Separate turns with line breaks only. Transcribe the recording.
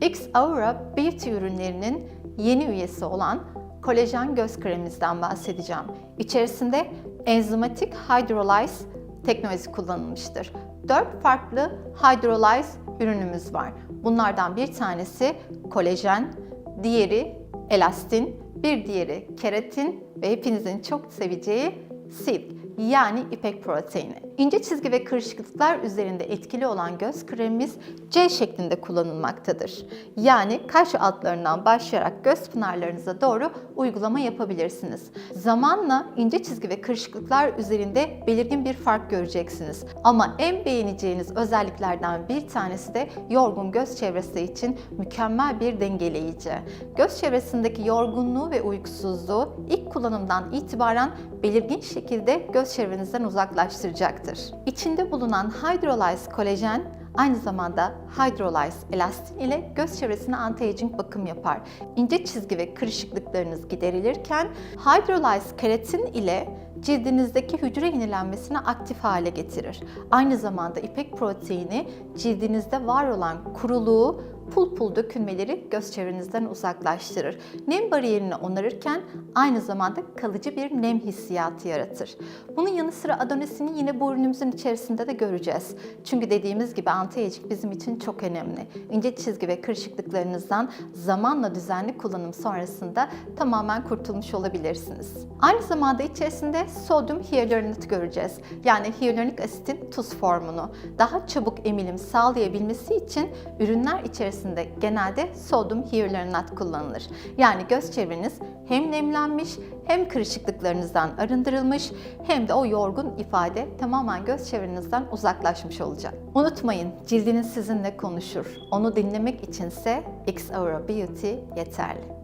X Aura Beauty ürünlerinin yeni üyesi olan kolajen göz kremimizden bahsedeceğim. İçerisinde enzimatik hydrolyze teknolojisi kullanılmıştır. 4 farklı hydrolyze ürünümüz var. Bunlardan bir tanesi kolajen, diğeri elastin, bir diğeri keratin ve hepinizin çok seveceği silk yani ipek proteini. İnce çizgi ve kırışıklıklar üzerinde etkili olan göz kremimiz C şeklinde kullanılmaktadır. Yani kaş altlarından başlayarak göz pınarlarınıza doğru uygulama yapabilirsiniz. Zamanla ince çizgi ve kırışıklıklar üzerinde belirgin bir fark göreceksiniz. Ama en beğeneceğiniz özelliklerden bir tanesi de yorgun göz çevresi için mükemmel bir dengeleyici. Göz çevresindeki yorgunluğu ve uykusuzluğu ilk kullanımdan itibaren belirgin şekilde göz çevrenizden uzaklaştıracaktır. İçinde bulunan hydrolyze kolajen aynı zamanda hydrolyze elastin ile göz çevresine anti-aging bakım yapar. İnce çizgi ve kırışıklıklarınız giderilirken hydrolyze keratin ile cildinizdeki hücre yenilenmesini aktif hale getirir. Aynı zamanda ipek proteini cildinizde var olan kuruluğu, pul pul dökülmeleri göz çevrenizden uzaklaştırır. Nem bariyerini onarırken aynı zamanda kalıcı bir nem hissiyatı yaratır. Bunun yanı sıra adonesini yine bu ürünümüzün içerisinde de göreceğiz. Çünkü dediğimiz gibi anti-aging bizim için çok önemli. İnce çizgi ve kırışıklıklarınızdan zamanla düzenli kullanım sonrasında tamamen kurtulmuş olabilirsiniz. Aynı zamanda içerisinde sodyum hyaluronat göreceğiz. Yani hyaluronik asitin tuz formunu. Daha çabuk emilim sağlayabilmesi için ürünler içerisinde genelde sodyum hyaluronat kullanılır. Yani göz çevreniz hem nemlenmiş hem kırışıklıklarınızdan arındırılmış hem de o yorgun ifade tamamen göz çevrenizden uzaklaşmış olacak. Unutmayın cildiniz sizinle konuşur. Onu dinlemek içinse X Aura Beauty yeterli.